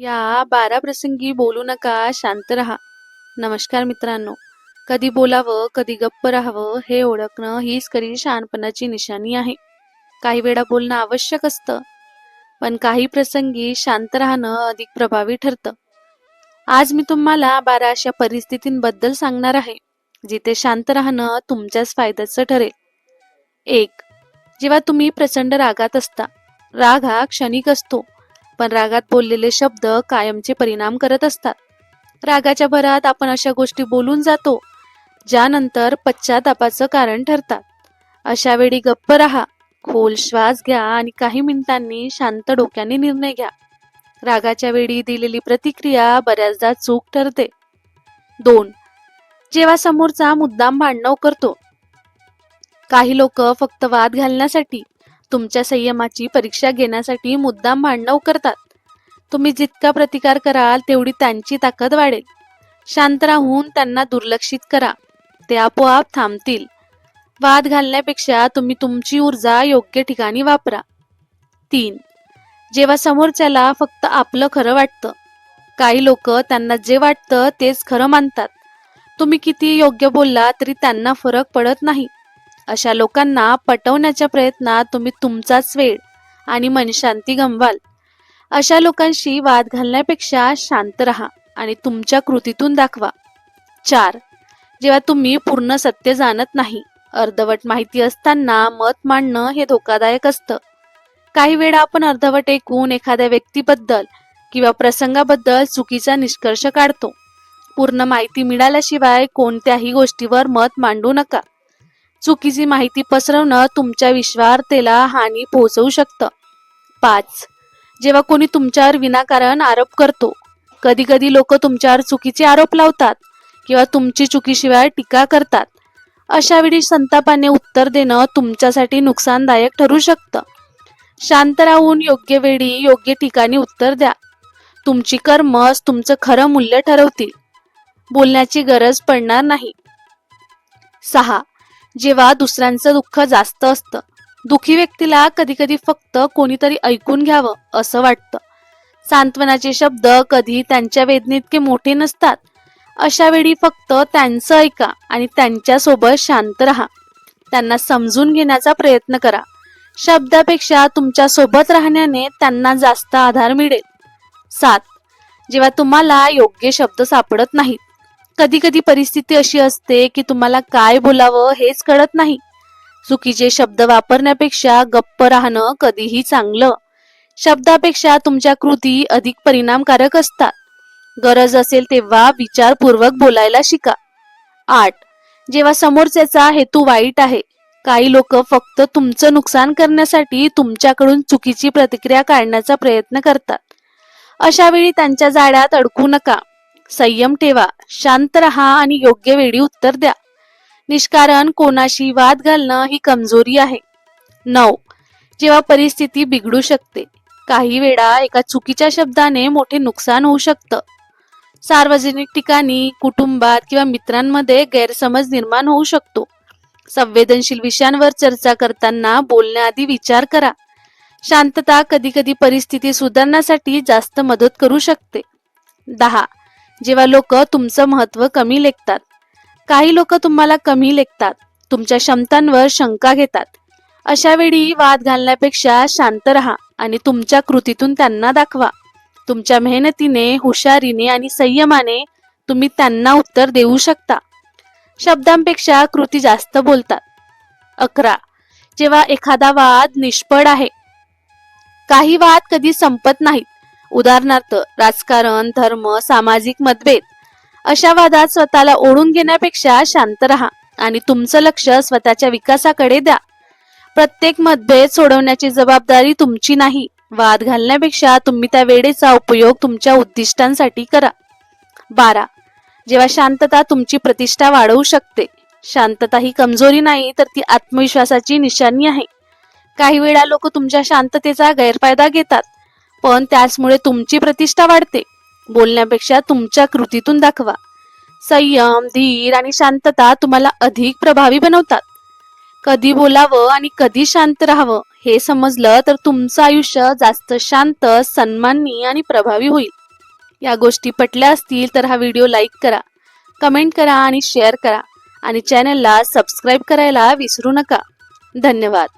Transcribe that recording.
या बारा प्रसंगी बोलू नका शांत रहा. नमस्कार मित्रांनो. कधी बोलावं कधी गप्प राहावं हे ओळखणं हीच खरी शहाणपणाची निशाणी आहे. काही वेळा बोलणं आवश्यक असतं पण काही प्रसंगी शांत राहणं अधिक प्रभावी ठरतं. आज मी तुम्हाला बारा अशा परिस्थितींबद्दल सांगणार आहे जिथे शांत राहणं तुमच्याच फायद्याचं ठरेल. एक जेव्हा तुम्ही प्रचंड रागात असता राग हा क्षणिक असतो. पण रागात बोललेले शब्द कायमचे परिणाम करत असतात. रागाच्या भरात आपण अशा गोष्टी बोलून जातो ज्यानंतर पश्चातापाचं कारण ठरतात. अशा वेळी गप्प राहा खोल श्वास घ्या आणि काही मिनिटांनी शांत डोक्याने निर्णय घ्या. रागाच्या वेळी दिलेली प्रतिक्रिया बऱ्याचदा चूक ठरते. दोन जेव्हा समोरचा मुद्दाम भांडणं करतो. काही लोक फक्त वाद घालण्यासाठी तुमच्या संयमाची परीक्षा घेण्यासाठी मुद्दाम भांडणं करतात तुम्ही जितका प्रतिकार कराल तेवढी त्यांची ताकद वाढेल. शांत राहून त्यांना दुर्लक्षित करा. ते आपोआप थांबतील. वाद घालण्यापेक्षा तुम्ही तुमची ऊर्जा योग्य ठिकाणी वापरा. तीन. जेव्हा समोरच्याला फक्त आपलं खरं वाटतं. काही लोक त्यांना जे वाटतं तेच खरं मानतात. तुम्ही किती योग्य बोलला तरी त्यांना फरक पडत नाही. अशा लोकांना पटवण्याच्या प्रयत्नात तुम्ही तुमचाच वेळ आणि मनशांती गमवाल. अशा लोकांशी वाद घालण्यापेक्षा शांत राहा आणि तुमच्या कृतीतून दाखवा. चार. जेव्हा तुम्ही पूर्ण सत्य जाणत नाही अर्धवट माहिती असताना मत मांडणं हे धोकादायक असतं. काही वेळा आपण अर्धवट ऐकून एखाद्या व्यक्तीबद्दल किंवा प्रसंगाबद्दल चुकीचा निष्कर्ष काढतो. पूर्ण माहिती मिळाल्याशिवाय कोणत्याही गोष्टीवर मत मांडू नका. चुकीची माहिती पसरवणं तुमच्या विश्वार्थेला हानी पोहोचवू शकतं. पाच जेव्हा कोणी तुमच्यावर विनाकारण आरोप करतो कधी कधी लोक तुमच्यावर चुकीचे आरोप लावतात किंवा तुमची चुकीशिवाय टीका करतात. अशा वेळी संतापाने उत्तर देणं तुमच्यासाठी नुकसानदायक ठरू शकतं. शांत राहून योग्य वेळी योग्य ठिकाणी उत्तर द्या. तुमची कर्मच तुमचं खरं मूल्य ठरवतील. बोलण्याची गरज पडणार नाही. सहा जेव्हा दुसऱ्यांचं दुःख जास्त असतं. दुखी व्यक्तीला कधी कधी फक्त कोणीतरी ऐकून घ्यावं असं वाटतं. सांत्वनाचे शब्द कधी त्यांच्या वेदने इतके मोठे नसतात. अशा वेळी फक्त त्यांचं ऐका आणि त्यांच्यासोबत शांत राहा. त्यांना समजून घेण्याचा प्रयत्न करा. शब्दापेक्षा तुमच्यासोबत राहण्याने त्यांना जास्त आधार मिळेल. सात. जेव्हा तुम्हाला योग्य शब्द सापडत नाहीत कधी कधी परिस्थिती अशी असते की तुम्हाला काय बोलावं हेच कळत नाही. चुकीचे शब्द वापरण्यापेक्षा गप्प राहणं कधीही चांगलं. शब्दापेक्षा तुमच्या कृती अधिक परिणामकारक असतात. गरज असेल तेव्हा विचारपूर्वक बोलायला शिका. आठ. जेव्हा समोरच्याचा हेतू वाईट आहे काही लोक फक्त तुमचं नुकसान करण्यासाठी तुमच्याकडून चुकीची प्रतिक्रिया काढण्याचा प्रयत्न करतात. अशा वेळी त्यांच्या जाळ्यात अडकू नका. संयम ठेवा. शांत रहा आणि योग्य वेळी उत्तर द्या. निष्कारण कोणाशी वाद घालणं ही कमजोरी आहे. नऊ. जेव्हा परिस्थिती बिघडू शकते काही वेळा एका चुकीच्या शब्दाने मोठे नुकसान होऊ शकतं. सार्वजनिक ठिकाणी कुटुंबात किंवा मित्रांमध्ये गैरसमज निर्माण होऊ शकतो. संवेदनशील विषयांवर चर्चा करताना बोलण्याआधी विचार करा. शांतता कधी कधी परिस्थिती सुधारण्यासाठी जास्त मदत करू शकते. दहा. जेव्हा लोक तुमचं महत्त्व कमी लेखतात. काही लोक तुम्हाला कमी लेखतात तुमच्या क्षमतांवर शंका घेतात. अशा वेळी वाद घालण्यापेक्षा शांत राहा आणि तुमच्या कृतीतून त्यांना दाखवा. तुमच्या मेहनतीने हुशारीने आणि संयमाने तुम्ही त्यांना उत्तर देऊ शकता. शब्दांपेक्षा कृती जास्त बोलतात. अकरा. जेव्हा एखादा वाद निष्फळ आहे काही वाद कधी संपत नाहीत. उदाहरणार्थ राजकारण धर्म सामाजिक मतभेद. अशा वादात स्वतःला ओढून घेण्यापेक्षा शांत राहा आणि तुमचं लक्ष स्वतःच्या विकासाकडे द्या. प्रत्येक मतभेद सोडवण्याची जबाबदारी तुमची नाही. वाद घालण्यापेक्षा तुम्ही त्या वेळेचा उपयोग तुमच्या उद्दिष्टांसाठी करा. बारा. जेव्हा शांतता तुमची प्रतिष्ठा वाढवू शकते. शांतता ही कमजोरी नाही तर ती आत्मविश्वासाची निशाणी आहे. काही वेळा लोक तुमच्या शांततेचा गैरफायदा घेतात. पण त्याचमुळे तुमची प्रतिष्ठा वाढते. बोलण्यापेक्षा तुमच्या कृतीतून दाखवा. संयम धीर आणि शांतता तुम्हाला अधिक प्रभावी बनवतात. कधी बोलावं आणि कधी शांत राहावं हे समजलं तर तुमचं आयुष्य जास्त शांत सन्माननीय आणि प्रभावी होईल. या गोष्टी पटल्या असतील तर हा व्हिडिओ लाईक करा कमेंट करा आणि शेअर करा. आणि चॅनलला सबस्क्राईब करायला विसरू नका. धन्यवाद.